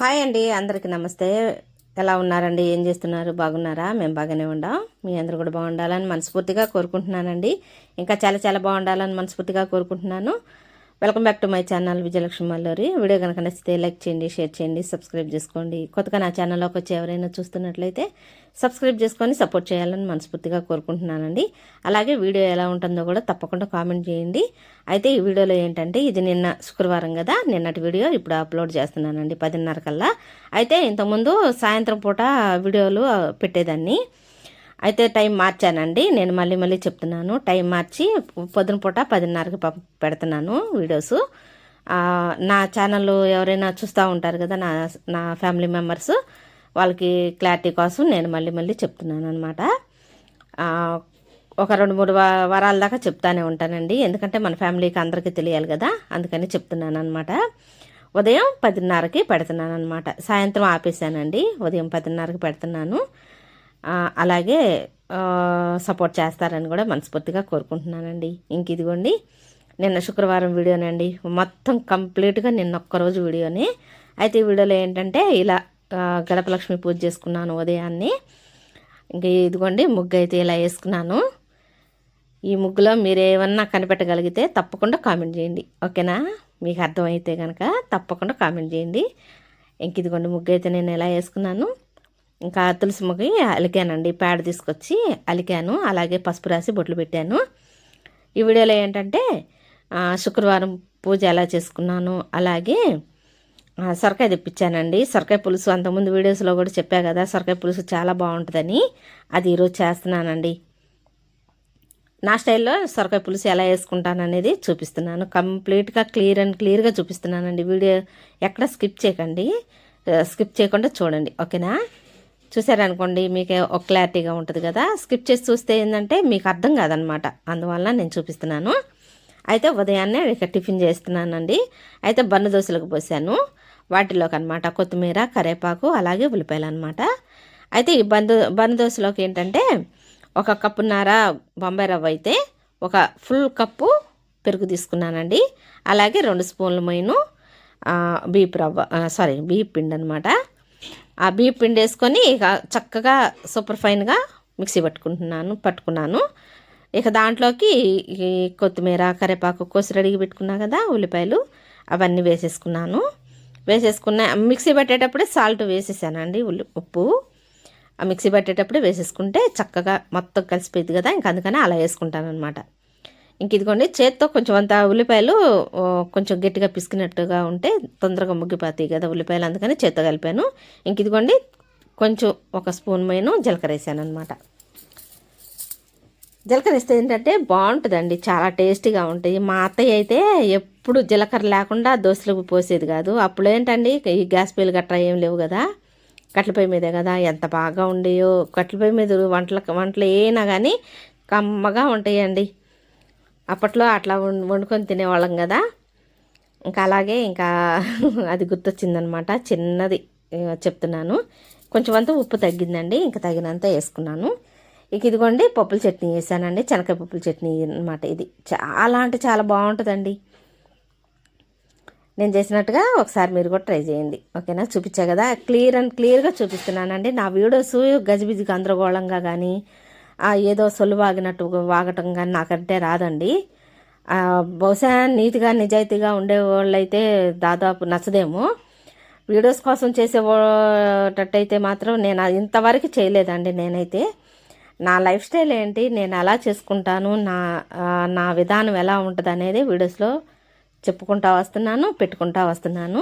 Hi అండి అందరికీ నమస్తే. ఎలా ఉన్నారండి? ఏం చేస్తున్నారు? బాగున్నారా? మేము బాగానే ఉండాం. మీ అందరూ కూడా బాగుండాలని మనస్ఫూర్తిగా కోరుకుంటున్నానండి. ఇంకా చాలా చాలా బాగుండాలని మనస్ఫూర్తిగా కోరుకుంటున్నాను. Welcome back to my channel Vijayalakshmi Malluri. Video కనుక నచ్చితే లైక్ చేయండి షేర్ చేయండి సబ్స్క్రైబ్ చేసుకోండి. కొత్తగా నా ఛానల్లోకి వచ్చి ఎవరైనా చూస్తున్నట్లయితే సబ్స్క్రైబ్ చేసుకొని సపోర్ట్ చేయాలని మనస్ఫూర్తిగా కోరుకుంటున్నానండి. అలాగే వీడియో ఎలా ఉంటుందో కూడా తప్పకుండా కామెంట్ చేయండి. అయితే ఈ వీడియోలో ఏంటంటే ఇది నిన్న శుక్రవారం కదా నిన్నటి వీడియో ఇప్పుడు అప్లోడ్ చేస్తున్నానండి పదిన్నర కల్లా. అయితే ఇంతకుముందు సాయంత్రం పూట వీడియోలు పెట్టేదాన్ని. అయితే టైం మార్చానండి. నేను మళ్ళీ మళ్ళీ చెప్తున్నాను. టైం మార్చి పొద్దున పూట పదిన్నరకి ప- పెడుతున్నాను వీడియోస్. నా ఛానల్ ఎవరైనా చూస్తూ ఉంటారు కదా నా నా ఫ్యామిలీ మెంబర్స్ వాళ్ళకి క్లారిటీ కోసం నేను మళ్ళీ మళ్ళీ చెప్తున్నాను అనమాట ఒక రెండు మూడు వా- వారాల దాకా చెప్తానే ఉంటానండి. ఎందుకంటే మన ఫ్యామిలీకి అందరికీ తెలియాలి కదా అందుకని చెప్తున్నాను అనమాట ఉదయం పదిన్నరకి పెడుతున్నాను అనమాట సాయంత్రం ఆపేసానండి ఉదయం పదిన్నరకి పెడుతున్నాను. అలాగే సపోర్ట్ చేస్తారని కూడా మనస్ఫూర్తిగా కోరుకుంటున్నానండి. ఇంక ఇదిగోండి నిన్న శుక్రవారం వీడియోనండి. మొత్తం కంప్లీట్గా నిన్న ఒక్కరోజు వీడియోని. అయితే ఈ వీడియోలో ఏంటంటే ఇలా గడపలక్ష్మి పూజ చేసుకున్నాను ఉదయాన్నే. ఇంక ఇదిగోండి ముగ్గు అయితే ఇలా వేసుకున్నాను. ఈ ముగ్గులో మీరు ఏమన్నా కనిపెట్టగలిగితే తప్పకుండా కామెంట్ చేయండి. ఓకేనా? మీకు అర్థమైతే కనుక తప్పకుండా కామెంట్ చేయండి. ఇంక ఇదిగోండి ముగ్గు అయితే నేను ఎలా వేసుకున్నాను. ఇంకా తులసి మొగ్గు అలికానండి. పేడ తీసుకొచ్చి అలికాను. అలాగే పసుపు రాసి బొట్లు పెట్టాను. ఈ వీడియోలో ఏంటంటే శుక్రవారం పూజ ఎలా చేసుకున్నాను అలాగే సొరకాయ తెప్పించానండి. సొరకాయ పులుసు అంతకుముందు వీడియోస్లో కూడా చెప్పా కదా సొరకాయ పులుసు చాలా బాగుంటుందని. అది ఈరోజు చేస్తున్నానండి. నా స్టైల్లో సొరకాయ పులుసు ఎలా వేసుకుంటాను అనేది చూపిస్తున్నాను. కంప్లీట్గా క్లియర్ అండ్ క్లియర్గా చూపిస్తున్నానండి. వీడియో ఎక్కడ స్కిప్ చేయకండి. స్కిప్ చేయకుండా చూడండి. ఓకేనా? చూసారనుకోండి మీకు ఒక క్లారిటీగా ఉంటుంది కదా. స్కిప్ చేసి చూస్తే ఏంటంటే మీకు అర్థం కాదనమాట. అందువల్ల నేను చూపిస్తున్నాను. అయితే ఉదయాన్నే ఇక టిఫిన్ చేస్తున్నానండి. అయితే బన్ను దోశలకు పోసాను. వాటిలోకి అనమాట కొత్తిమీర కరేపాకు అలాగే ఉల్లిపాయలు అనమాట అయితే ఈ బందు బన్ను దోశలోకి ఏంటంటే ఒక కప్పున్నర బొంబాయి రవ్వ అయితే ఒక ఫుల్ కప్పు పెరుగు తీసుకున్నానండి. అలాగే రెండు స్పూన్ల మైను బీప్ రవ్వ సారీ బీప్ పిండి అనమాట ఆ బీప్ పిండి వేసుకొని ఇక చక్కగా సూపర్ ఫైన్గా మిక్సీ పట్టుకుంటున్నాను పట్టుకున్నాను. ఇక దాంట్లోకి ఈ కొత్తిమీర కరివేపాకు కోసి అడిగి పెట్టుకున్నా కదా ఉల్లిపాయలు అవన్నీ వేసేసుకున్నాను. వేసేసుకున్న మిక్సీ పెట్టేటప్పుడే సాల్ట్ వేసేసానండి ఉల్లి ఉప్పు. ఆ మిక్సీ పట్టేటప్పుడు వేసేసుకుంటే చక్కగా మొత్తం కలిసిపోయింది కదా ఇంక అందుకని అలా వేసుకుంటాను అనమాట ఇంక ఇదిగోండి చేత్తో కొంచెం అంత ఉల్లిపాయలు కొంచెం గట్టిగా పిసికినట్టుగా ఉంటే తొందరగా ముగ్గిపోతాయి కదా ఉల్లిపాయలు అందుకని చేత్తో కలిపాను. ఇంక ఇదిగోండి కొంచెం ఒక స్పూన్ మైను జీలకర్ర వేసాను అనమాట జీలకర్ర వేస్తే ఏంటంటే బాగుంటుందండి చాలా టేస్టీగా ఉంటాయి. మా అత్తయ్య అయితే ఎప్పుడు జీలకర్ర లేకుండా దోశలకు పోసేది కాదు. అప్పుడు ఏంటండి ఈ గ్యాస్ పేలు గట్రా ఏం లేవు కదా. కట్టెల పొయ్యి మీదే కదా ఎంత బాగా ఉండేయో కట్లపై పొయ్యి మీద వంటల వంటలు అయినా కానీ కమ్మగా ఉంటాయండి. అప్పట్లో అట్లా వం- వండుకొని తినేవాళ్ళం కదా. ఇంకా అలాగే ఇంకా అది గుర్తొచ్చిందనమాట. చిన్నది చెప్తున్నాను. కొంచెం అంతా ఉప్పు తగ్గిందండి ఇంకా తగినంత వేసుకున్నాను. ఇక ఇదిగోండి పప్పుల చట్నీ వేసానండి శనగకాయ పప్పుల చట్నీ అనమాట ఇది. చాలా అంటే చాలా బాగుంటుందండి. నేను చేసినట్టుగా ఒకసారి మీరు కూడా ట్రై చేయండి. ఓకేనా? చూపించా కదా? క్లియర్ అండ్ క్లియర్గా చూపిస్తున్నానండి. నా వీడియోస్ గజిబిజి గందరగోళంగా కానీ ఏదో సొల్లు వాగినట్టు వాగటం కానీ నాకంటే రాదండి. బహుశా నీతిగా నిజాయితీగా ఉండే వాళ్ళైతే దాదాపు నచ్చదేమో. వీడియోస్ కోసం చేసేటట్టయితే మాత్రం నేను ఇంతవరకు చేయలేదండి నేనైతే. నా లైఫ్ స్టైల్ ఏంటి నేను ఎలా చేసుకుంటాను నా నా విధానం ఎలా ఉంటుంది అనేది వీడియోస్లో చెప్పుకుంటా వస్తున్నాను పెట్టుకుంటా వస్తున్నాను.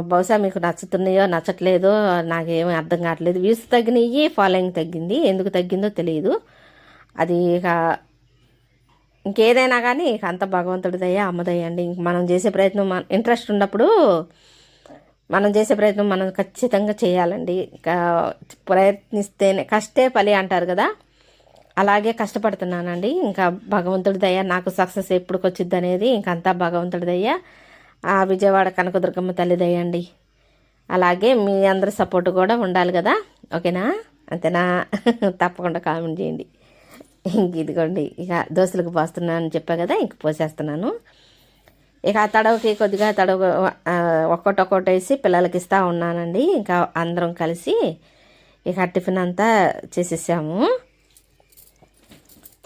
బహుశా మీకు నచ్చుతున్నాయో నచ్చట్లేదో నాకేమీ అర్థం కావట్లేదు. వ్యూస్ తగ్గినాయి ఫాలోయింగ్ తగ్గింది. ఎందుకు తగ్గిందో తెలియదు. అది ఇక ఇంకేదైనా కానీ ఇక అంత భగవంతుడిదయ్యా దయ అమ్మదయ్యండి ఇంక మనం చేసే ప్రయత్నం మన ఇంట్రెస్ట్ ఉన్నప్పుడు మనం చేసే ప్రయత్నం మనం ఖచ్చితంగా చేయాలండి. ఇంకా ప్రయత్నిస్తేనే కష్టే పలి అంటారు కదా. అలాగే కష్టపడుతున్నానండి. ఇంకా భగవంతుడి దయ నాకు సక్సెస్ ఎప్పుడుకొచ్చిద్ది అనేది ఇంకంతా భగవంతుడి దయ. ఆ విజయవాడ కనకదుర్గమ్మ తల్లి అలాగే మీ అందరి సపోర్ట్ కూడా ఉండాలి కదా. ఓకేనా? అంతేనా? తప్పకుండా కామెంట్ చేయండి. ఇంక ఇదిగోండి ఇక దోశలకు పోస్తున్నాను అని చెప్పా కదా ఇంక పోసేస్తున్నాను. ఇక ఆ తడవకి కొద్దిగా తడవ ఒక్కటి ఒక్కటి వేసి పిల్లలకి ఇస్తూ ఉన్నానండి. ఇంకా అందరం కలిసి ఇక టిఫిన్ అంతా చేసేసాము.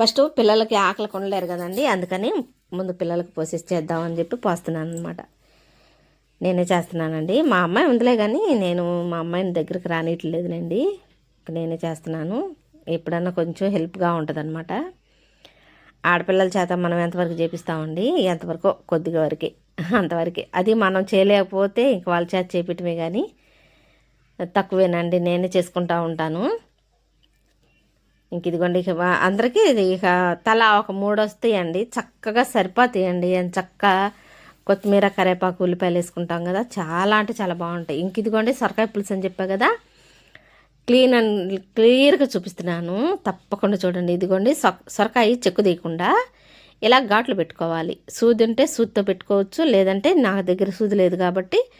ఫస్ట్ పిల్లలకి ఆకలి కొనలేరు కదండి అందుకని ముందు పిల్లలకి పోసేసి చేద్దామని చెప్పి పోస్తున్నాను అనమాట నేనే చేస్తున్నానండి. మా అమ్మాయి ఉందిలే కానీ నేను మా అమ్మాయిని దగ్గరికి రానిట్లేదులేండి నేనే చేస్తున్నాను. ఎప్పుడన్నా కొంచెం హెల్ప్గా ఉంటుందన్నమాట. ఆడపిల్లల చేత మనం ఎంతవరకు చేపిస్తామండి? ఎంతవరకు? కొద్దిగా వరకే. అంతవరకు. అది మనం చేయలేకపోతే ఇంక వాళ్ళ చేత చేపించమే కానీ తక్కువేనండి. నేనే చేసుకుంటా ఉంటాను. ఇంక ఇదిగోండి ఇక అందరికీ ఇది ఇక తల ఒక మూడు వస్తాయండి. చక్కగా సరిపోతాయండి. చక్కగా చక్క కొత్తిమీర కరివేపాకు ఉల్లిపాయలు వేసుకుంటాం కదా. చాలా అంటే చాలా బాగుంటాయి. ఇంక ఇదిగోండి సొరకాయ పులుసు అని చెప్పా కదా. క్లీన్ అండ్ క్లియర్గా చూపిస్తున్నాను. తప్పకుండా చూడండి. ఇదిగోండి సొ- సొరకాయ చెక్కు తీయకుండా ఇలా ఘాట్లు పెట్టుకోవాలి. సూది ఉంటే సూదితో పెట్టుకోవచ్చు. లేదంటే నా దగ్గర సూది లేదు కాబట్టి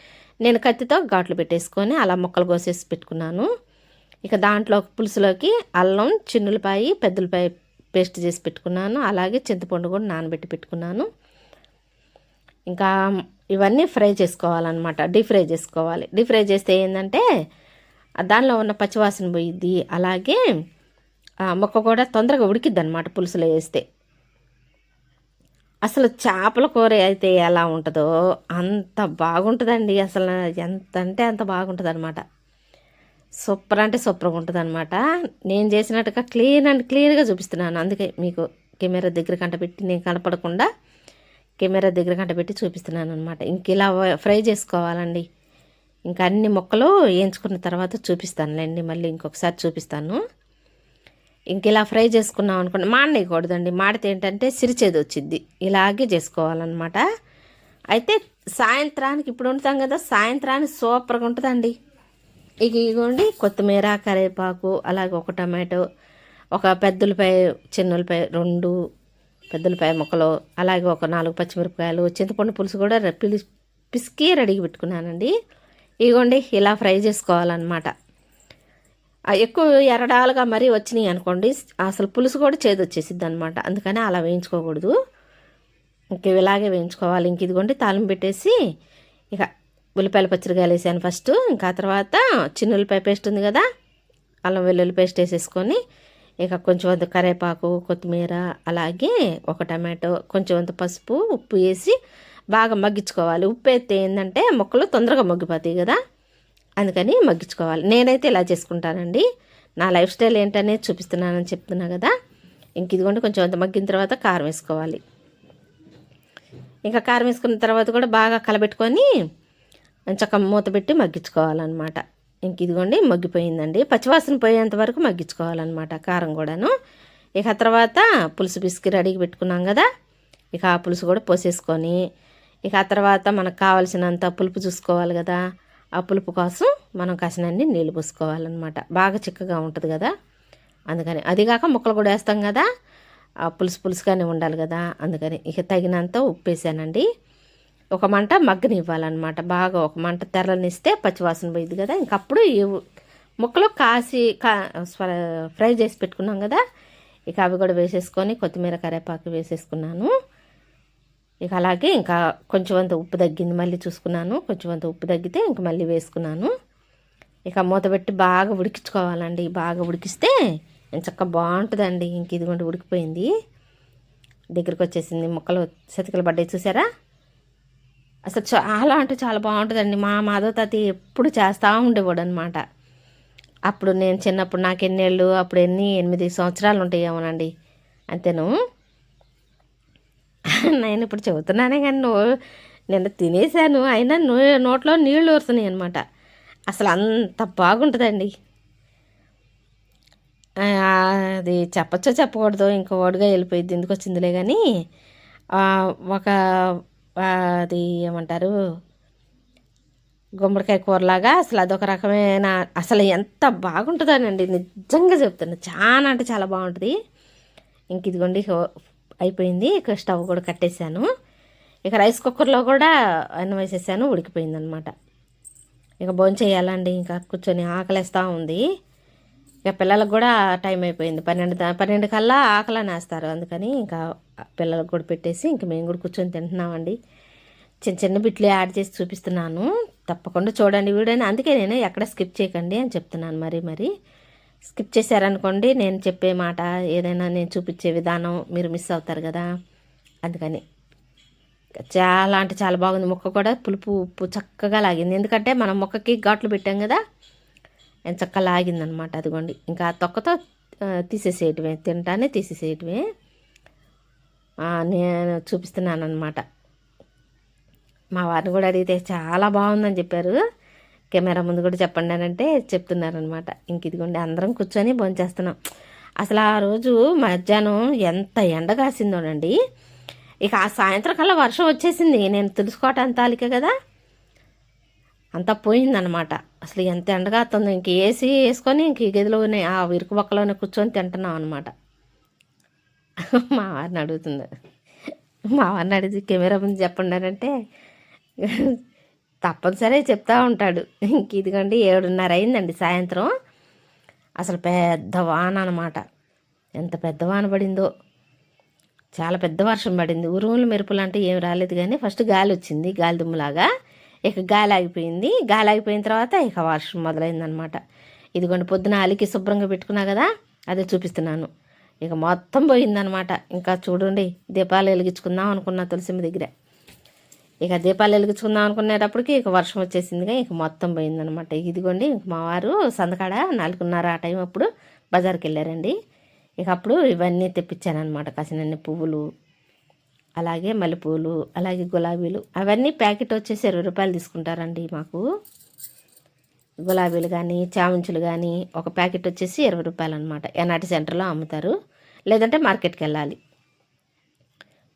నేను కత్తితో ఘాట్లు పెట్టేసుకొని అలా ముక్కలు కోసేసి పెట్టుకున్నాను. ఇక దాంట్లో పులుసులోకి అల్లం చిన్నులపాయి పెద్దలపాయి పేస్ట్ చేసి పెట్టుకున్నాను. అలాగే చింతపండు కూడా నానబెట్టి పెట్టుకున్నాను. ఇంకా ఇవన్నీ ఫ్రై చేసుకోవాలన్నమాట. డీప్ ఫ్రై చేసుకోవాలి. డీప్ ఫ్రై చేస్తే ఏంటంటే దానిలో ఉన్న పచ్చివాసన పోయిద్ది. అలాగే మొక్క కూడా తొందరగా ఉడికిద్ది అనమాట పులుసులో వేస్తే. అసలు చేపల కూర అయితే ఎలా ఉంటుందో అంత బాగుంటుందండి. అసలు ఎంత అంటే అంత బాగుంటుంది అనమాట సూపర్ అంటే సూపర్గా ఉంటుంది అనమాట నేను చేసినట్టుగా క్లీన్ అండ్ క్లియర్గా చూపిస్తున్నాను. అందుకే మీకు కెమెరా దగ్గర కంట పెట్టి నేను కనపడకుండా కెమెరా దగ్గర కంట పెట్టి చూపిస్తున్నాను అనమాట ఇంక ఇలా ఫ్రై చేసుకోవాలండి. ఇంకా అన్ని మొక్కలు వేయించుకున్న తర్వాత చూపిస్తానులేండి. మళ్ళీ ఇంకొకసారి చూపిస్తాను. ఇంక ఇలా ఫ్రై చేసుకున్నాం అనుకోండి మాడనేయకూడదండి. మాడితే ఏంటంటే సిరిచేది వచ్చింది ఇలాగే చేసుకోవాలన్నమాట. అయితే సాయంత్రానికి ఇప్పుడు ఉంటాం కదా సాయంత్రానికి సూపర్గా ఉంటుందండి. ఇక ఇగోండి కొత్తిమీర కరివేపాకు అలాగే ఒక టమాటో ఒక పెద్దలపై చిన్నలపై రెండు పెద్దలపై ముక్కలు అలాగే ఒక నాలుగు పచ్చిమిరపకాయలు చింతపండు పులుసు కూడా పిలి పిసికి రెడీగా పెట్టుకున్నానండి. ఇగోండి ఇలా ఫ్రై చేసుకోవాలన్నమాట. ఎక్కువ ఎరడాలుగా మరీ వచ్చినాయి అనుకోండి అసలు పులుసు కూడా చేదు వచ్చేసిద్ది అనమాట అందుకని అలా వేయించుకోకూడదు. ఇంక ఇలాగే వేయించుకోవాలి. ఇంక ఇదిగోండి తాలింపు పెట్టేసి ఇక ఉల్లిపాయల పచ్చడికాయలు వేసాను ఫస్ట్. ఇంకా తర్వాత చిన్న ఉల్లిపాయ పేస్ట్ ఉంది కదా అల్లం వెల్లుల్లి పేస్ట్ వేసేసుకొని ఇక కొంచెం అంత కరివేపాకు కొత్తిమీర అలాగే ఒక టమాటో కొంచెం అంత పసుపు ఉప్పు వేసి బాగా మగ్గించుకోవాలి. ఉప్పు అయితే ఏంటంటే మొక్కలు తొందరగా మగ్గిపోతాయి కదా అందుకని మగ్గించుకోవాలి. నేనైతే ఇలా చేసుకుంటానండి. నా లైఫ్ స్టైల్ ఏంటనేది చూపిస్తున్నానని చెప్తున్నా కదా ఇంక ఇదిగోండి కొంచెం అంత మగ్గిన తర్వాత కారం వేసుకోవాలి. ఇంకా కారం వేసుకున్న తర్వాత కూడా బాగా కలబెట్టుకొని చక్క మూత పెట్టి మగ్గించుకోవాలన్నమాట. ఇంక ఇదిగోండి మగ్గిపోయిందండి. పచ్చివాసన పోయేంత వరకు మగ్గించుకోవాలన్నమాట కారం కూడాను. ఇక ఆ తర్వాత పులుసు బిస్కి రెడీకి పెట్టుకున్నాం కదా ఇక ఆ పులుసు కూడా పోసేసుకొని ఇక ఆ తర్వాత మనకు కావాల్సినంత పులుపు చూసుకోవాలి కదా ఆ పులుపు కోసం మనం కసినన్ని నీళ్ళు పోసుకోవాలన్నమాట. బాగా చిక్కగా ఉంటుంది కదా అందుకని. అదిగాక ముక్కలు కూడా వేస్తాం కదా ఆ పులుసు పులుసుగానే ఉండాలి కదా అందుకని. ఇక తగినంత ఉప్పు వేసానండి. ఒక మంట మగ్గనివ్వాలన్నమాట. బాగా ఒక మంట తెరలనిస్తే పచ్చివాసన పోయింది కదా. ఇంకప్పుడు ఈ ముక్కలు కాసి కా ఫ్రై చేసి పెట్టుకున్నాం కదా. ఇక అవి కూడా వేసేసుకొని కొత్తిమీర కరివేపాకు వేసేసుకున్నాను. ఇక అలాగే ఇంకా కొంచెం అంత ఉప్పు తగ్గింది మళ్ళీ చూసుకున్నాను. కొంచెం అంత ఉప్పు తగ్గితే ఇంక మళ్ళీ వేసుకున్నాను. ఇక మూత పెట్టి బాగా ఉడికించుకోవాలండి. బాగా ఉడికిస్తే చక్క బాగుంటుందండి. ఇంక ఇదిగోండి ఉడికిపోయింది. దగ్గరికి వచ్చేసింది ముక్కలు సతికలు పడ్డాయి. చూసారా? అసలు చాలా అంటే చాలా బాగుంటుందండి. మా మాధవ తాత ఎప్పుడు చేస్తూ ఉండేవాడు అనమాట అప్పుడు నేను చిన్నప్పుడు నాకు ఎన్నేళ్ళు అప్పుడు ఎన్ని ఎనిమిది సంవత్సరాలు ఉంటాయేమోనండి. అంతేను? నేను ఇప్పుడు చెబుతున్నానే కానీ నువ్వు నిన్న తినేసాను అయినా నోట్లో నీళ్ళు ఊరుతున్నాయి అనమాట అసలు అంత బాగుంటుందండి. అది చెప్పచ్చో చెప్పకూడదు ఇంకా ఓడిగా వెళ్ళిపోయింది ఎందుకు వచ్చిందిలే కానీ ఒక అది ఏమంటారు? గుమ్మడికాయ కూరలాగా అసలు అదొక రకమైన అసలు ఎంత బాగుంటుందోనండి. నిజంగా చెప్తున్నా. చాలా అంటే చాలా బాగుంటుంది. ఇంక ఇదిగోండి అయిపోయింది. ఇక స్టవ్ కూడా కట్టేశాను. ఇక రైస్ కుక్కర్లో కూడా అన్నం వేసేసాను. ఉడికిపోయింది అనమాట ఇక భోంచేయాలండి. ఇంకా కూర్చొని ఆకలేస్తూ ఉంది. ఇక పిల్లలకు కూడా టైం అయిపోయింది. పన్నెండు పన్నెండు కల్లా ఆకలి నేస్తారు అందుకని ఇంకా పిల్లలకు కూడా పెట్టేసి ఇంక మేము కూడా కూర్చొని తింటున్నామండి. చిన్న చిన్న బిట్లు యాడ్ చేసి చూపిస్తున్నాను. తప్పకుండా చూడండి వీడియోని. అందుకే నేను ఎక్కడ స్కిప్ చేయకండి అని చెప్తున్నాను మరి మరి. స్కిప్ చేశారనుకోండి నేను చెప్పే మాట ఏదైనా నేను చూపించే విధానం మీరు మిస్ అవుతారు కదా. అందుకని చాలా అంటే చాలా బాగుంది. ముక్క కూడా పులుపు ఉప్పు చక్కగా లాగింది. ఎందుకంటే మనం మొక్కకి ఘాట్లు పెట్టాం కదా. ఎంత చక్కగా లాగిందనమాట అదిగోండి. ఇంకా తొక్కతో తీసేసేయటమే తింటానే తీసేసేయటమే నేను చూపిస్తున్నాను అనమాట మా వారిని కూడా అడిగితే చాలా బాగుందని చెప్పారు. కెమెరా ముందు కూడా చెప్పండి అని అంటే చెప్తున్నారనమాట. ఇంక ఇదిగోండి అందరం కూర్చొని భోంచేస్తున్నాం. అసలు ఆ రోజు మధ్యాహ్నం ఎంత ఎండ కాసిందోనండి. ఇక ఆ సాయంత్రం కల్లా వర్షం వచ్చేసింది. నేను తెలుసుకోవటం తాలికే కదా. అంతా పోయిందనమాట అసలు ఎంత ఎండగా ఎండగాస్తుందో ఇంక ఏసీ వేసుకొని ఇంక ఈ గదిలోనే ఆ ఇరుకు పక్కలోనే కూర్చొని తింటున్నాం అనమాట మా వారిని అడుగుతుంది. మా వారిని అడిగి కెమెరా ముందు చెప్పండి అంటే తప్పనిసరి చెప్తా ఉంటాడు. ఇంక ఇదిగోండి ఏడున్నర అయిందండి సాయంత్రం. అసలు పెద్ద వాన అనమాట ఎంత పెద్ద వాన పడిందో. చాలా పెద్ద వర్షం పడింది. ఉరుములు మెరుపులు అంటే ఏం రాలేదు కానీ ఫస్ట్ గాలి వచ్చింది గాలి దుమ్ములాగా. ఇక గాలి ఆగిపోయింది గాలి ఆగిపోయిన తర్వాత ఇక వర్షం మొదలైందనమాట ఇదిగోండి పొద్దున అలికి శుభ్రంగా పెట్టుకున్నా కదా అదే చూపిస్తున్నాను. ఇక మొత్తం పోయిందనమాట ఇంకా చూడండి దీపాలు వెలిగించుకుందాం అనుకున్నా తులసిమ్మ దగ్గర. ఇక దీపాలు వెలిగించుకుందాం అనుకునేటప్పటికి ఇక వర్షం వచ్చేసిందిగా ఇక మొత్తం పోయిందనమాట ఇదిగోండి మా వారు సందకాడ నాలుగున్నర ఆ టైం అప్పుడు బజార్కి వెళ్ళారండి. ఇక అప్పుడు ఇవన్నీ తెప్పించానమాట కాసినన్ని పువ్వులు అలాగే మల్లెపూలు అలాగే గులాబీలు. అవన్నీ ప్యాకెట్ వచ్చేసి ఇరవై రూపాయలు తీసుకుంటారండి మాకు. గులాబీలు కానీ చామంచులు కానీ ఒక ప్యాకెట్ వచ్చేసి ఇరవై రూపాయలు అనమాట ఎన్ఆర్టీ సెంటర్లో అమ్ముతారు. లేదంటే మార్కెట్కి వెళ్ళాలి.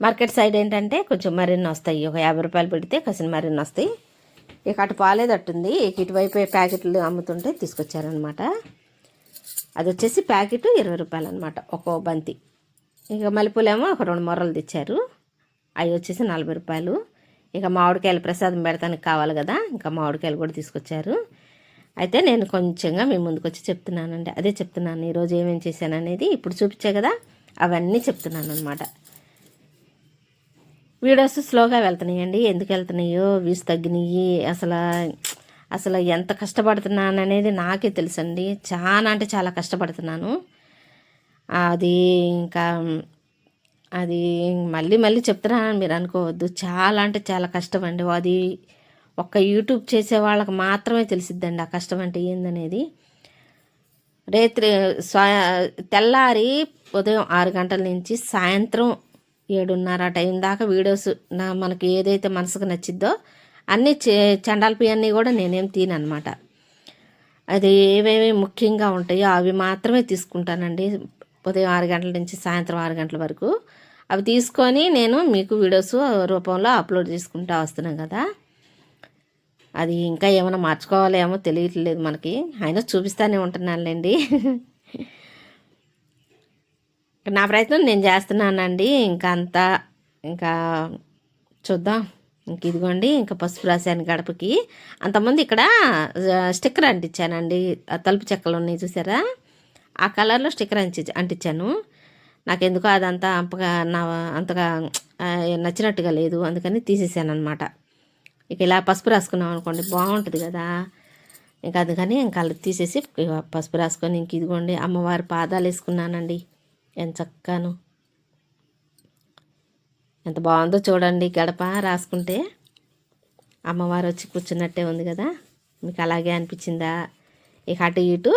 మార్కెట్ సైడ్ ఏంటంటే కొంచెం మరిన్ని వస్తాయి. ఒక యాభై రూపాయలు పెడితే కసిన మరిన్ని వస్తాయి. ఇక అటు పాలేదట్టుంది. ఇక ఇటువైపు ప్యాకెట్లు అమ్ముతుంటే తీసుకొచ్చారనమాట అది వచ్చేసి ప్యాకెట్ ఇరవై రూపాయలు అనమాట ఒక్కో బంతి. ఇక మల్లెపూలేమో ఒక రెండు మొర్రలు తెచ్చారు. అవి వచ్చేసి నలభై రూపాయలు. ఇక మామిడికాయలు ప్రసాదం పెడతానికి కావాలి కదా ఇంకా మామిడికాయలు కూడా తీసుకొచ్చారు. అయితే నేను కొంచెంగా మీ ముందుకు వచ్చి చెప్తున్నానండి. అదే చెప్తున్నాను ఈరోజు ఏమేమి చేశాను అనేది ఇప్పుడు చూపించే కదా అవన్నీ చెప్తున్నాను అనమాట వీడియోస్ స్లోగా వెళ్తున్నాయండి. ఎందుకు వెళ్తున్నాయో వ్యూస్ తగ్గినాయి. అసలు అసలు ఎంత కష్టపడుతున్నాను అనేది నాకే తెలుసండి. చాలా అంటే చాలా కష్టపడుతున్నాను. అది ఇంకా అది మళ్ళీ మళ్ళీ చెప్తున్నానని మీరు అనుకోవద్దు. చాలా అంటే చాలా కష్టం అండి అది ఒక్క యూట్యూబ్ చేసే వాళ్ళకి మాత్రమే తెలిసిద్దండి ఆ కష్టం అంటే ఏందనేది. రేత్రి స్వ తెల్లారి ఉదయం ఆరు గంటల నుంచి సాయంత్రం ఏడున్నర టైం దాకా వీడియోస్ నా మనకి ఏదైతే మనసుకు నచ్చిద్దో అన్నీ చే చండాలపి అన్నీ కూడా నేనేం తీనమాట అది ఏవేవి ముఖ్యంగా ఉంటాయో అవి మాత్రమే తీసుకుంటానండి ఉదయం ఆరు గంటల నుంచి సాయంత్రం ఆరు గంటల వరకు. అవి తీసుకొని నేను మీకు వీడియోస్ రూపంలో అప్లోడ్ చేసుకుంటా వస్తున్నాం కదా. అది ఇంకా ఏమైనా మార్చుకోవాలేమో తెలియట్లేదు మనకి. అయినా చూపిస్తానే ఉంటున్నానులేండి. నా ప్రయత్నం నేను చేస్తున్నానండి. ఇంకా అంతా ఇంకా చూద్దాం. ఇంక ఇదిగోండి ఇంకా పసుపు రాశాను గడపకి. అంతకుముందు ఇక్కడ స్టిక్కర్ అంటించానండి. తలుపు చెక్కలు ఉన్నాయి చూసారా? ఆ కలర్లో స్టిక్కర్ అంటి అంటించాను. నాకెందుకో అదంతా అంపగా నా అంతగా నచ్చినట్టుగా లేదు. అందుకని తీసేసాను అనమాట ఇక ఇలా పసుపు రాసుకున్నాం అనుకోండి బాగుంటుంది కదా. ఇంకా అందుకని ఇంకా అలా తీసేసి పసుపు రాసుకొని ఇంక ఇదిగోండి అమ్మవారి పాదాలు వేసుకున్నానండి. ఎంత చక్కగాను ఎంత బాగుందో చూడండి గడప రాసుకుంటే. అమ్మవారు వచ్చి కూర్చున్నట్టే ఉంది కదా. మీకు అలాగే అనిపించిందా? ఇక అటు ఇటు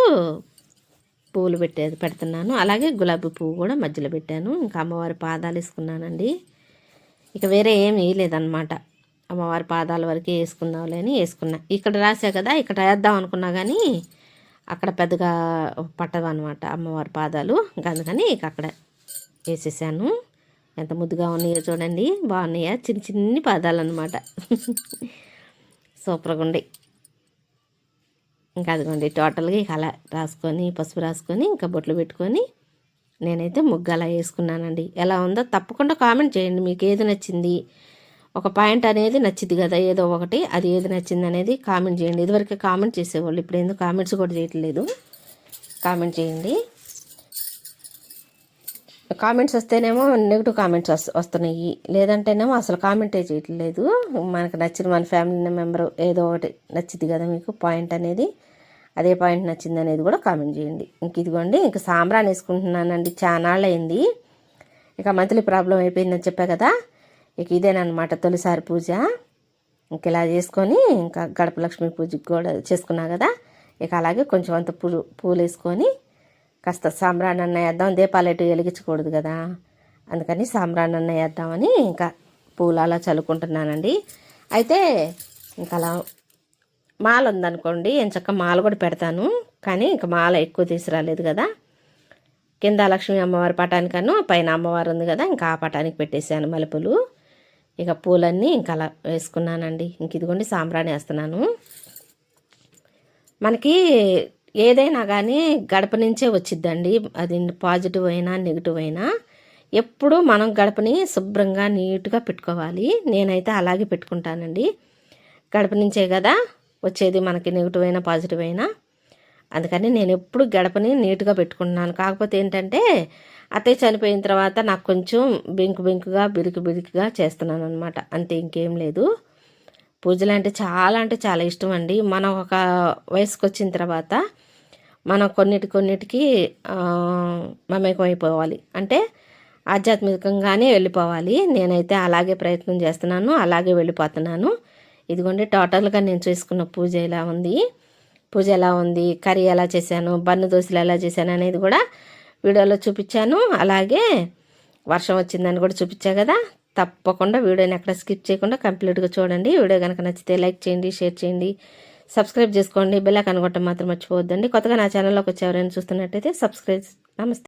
పువ్వులు పెట్టేది పెడుతున్నాను. అలాగే గులాబీ పువ్వు కూడా మధ్యలో పెట్టాను. ఇంకా అమ్మవారి పాదాలు వేసుకున్నానండి. ఇక వేరే ఏం వేయలేదన్నమాట. అమ్మవారి పాదాల వరకే వేసుకుందాంలే అని వేసుకున్నా. ఇక్కడ రాసా కదా ఇక్కడ వేద్దాం అనుకున్నా కానీ అక్కడ పెద్దగా పట్టదు అనమాట అమ్మవారి పాదాలు. ఇంకా అందుకని ఇక అక్కడ వేసేసాను. ఎంత ముద్దుగా ఉన్నాయో చూడండి. బాగున్నాయా? చిన్న చిన్ని పాదాలు అనమాట సూపర్గా ఉండే ఇంకా అదిగోండి టోటల్గా ఇక అలా రాసుకొని పసుపు రాసుకొని ఇంకా బొట్లు పెట్టుకొని నేనైతే ముగ్గు అలా వేసుకున్నానండి. ఎలా ఉందో తప్పకుండా కామెంట్ చేయండి. మీకు ఏది నచ్చింది? ఒక పాయింట్ అనేది నచ్చింది కదా ఏదో ఒకటి అది ఏది నచ్చింది అనేది కామెంట్ చేయండి. ఇదివరకే కామెంట్ చేసేవాళ్ళు ఇప్పుడు ఎందుకు కామెంట్స్ కూడా చేయట్లేదు? కామెంట్ చేయండి. కామెంట్స్ వస్తేనేమో నెగిటివ్ కామెంట్స్ వస్తున్నాయి. లేదంటేనేమో అసలు కామెంటే చేయట్లేదు. మనకు నచ్చిన మన ఫ్యామిలీ మెంబర్ ఏదో ఒకటి నచ్చింది కదా మీకు పాయింట్ అనేది. అదే పాయింట్ నచ్చింది అనేది కూడా కామెంట్ చేయండి. ఇంక ఇదిగోండి ఇంక సాంబ్రాన్ వేసుకుంటున్నానండి. చానాళ్ళు అయింది ఇక మంత్లీ ప్రాబ్లం అయిపోయిందని చెప్పా కదా. ఇక ఇదేనమాట తొలిసారి పూజ. ఇంక ఇలా చేసుకొని ఇంకా గడప లక్ష్మి పూజకి కూడా చేసుకున్నా కదా. ఇక అలాగే కొంచెం అంత పూలు పూలు వేసుకొని కాస్త సాంబ్రాన్ అన్న వేద్దాం దీపాలు ఎటు వెలిగించకూడదు కదా. అందుకని సాంబ్రాన్ అన్న వేద్దామని ఇంకా పూలు అలా చల్లుకుంటున్నానండి. అయితే ఇంకా అలా మాల ఉందనుకోండి ఎంచక్క మాల కూడా పెడతాను. కానీ ఇంకా మాల ఎక్కువ తీసుకురాలేదు కదా. కింద లక్ష్మీ అమ్మవారి పటానికను పైన అమ్మవారు ఉంది కదా ఇంకా ఆ పటానికి పెట్టేశాను మల్లెపూలు. ఇక పూలన్నీ ఇంకా అలా వేసుకున్నానండి. ఇంక ఇదిగోండి సాంబ్రాణి వేస్తున్నాను. మనకి ఏదైనా కానీ గడప నుంచే వచ్చిద్దండి. అది పాజిటివ్ అయినా నెగిటివ్ అయినా. ఎప్పుడూ మనం గడపని శుభ్రంగా నీట్గా పెట్టుకోవాలి. నేనైతే అలాగే పెట్టుకుంటానండి. గడప నుంచే కదా వచ్చేది మనకి నెగిటివ్ అయినా పాజిటివ్ అయినా. అందుకని నేను ఎప్పుడు గడపని నీట్గా పెట్టుకుంటున్నాను. కాకపోతే ఏంటంటే అత్తయ్య చనిపోయిన తర్వాత నాకు కొంచెం బింకు బింకుగా బిరికి బిరికిగా చేస్తున్నాను అనమాట అంతే ఇంకేం లేదు. పూజలు అంటే చాలా అంటే చాలా ఇష్టం అండి. మనం ఒక వయసుకు వచ్చిన తర్వాత మనం కొన్నిటి కొన్నిటికి మమేకం అయిపోవాలి అంటే ఆధ్యాత్మికంగానే వెళ్ళిపోవాలి. నేనైతే అలాగే ప్రయత్నం చేస్తున్నాను అలాగే వెళ్ళిపోతున్నాను. ఇదిగోండి టోటల్గా నేను చేసుకున్న పూజ ఎలా ఉంది? పూజ ఎలా ఉంది? కర్రీ ఎలా చేశాను? బన్ను దోశలు ఎలా చేశాను అనేది కూడా వీడియోలో చూపించాను. అలాగే వర్షం వచ్చిందని కూడా చూపించా కదా? తప్పకుండా వీడియోని ఎక్కడ స్కిప్ చేయకుండా కంప్లీట్గా చూడండి. వీడియో కనుక నచ్చితే లైక్ చేయండి షేర్ చేయండి. సబ్స్క్రైబ్ చేసుకోండి బెల్ కనుగొట్టం మాత్రం మర్చిపోవద్దండి. కొత్తగా నా ఛానల్లోకి వచ్చి ఎవరైనా చూస్తున్నట్టయితే సబ్స్క్రైబ్ నమస్తే.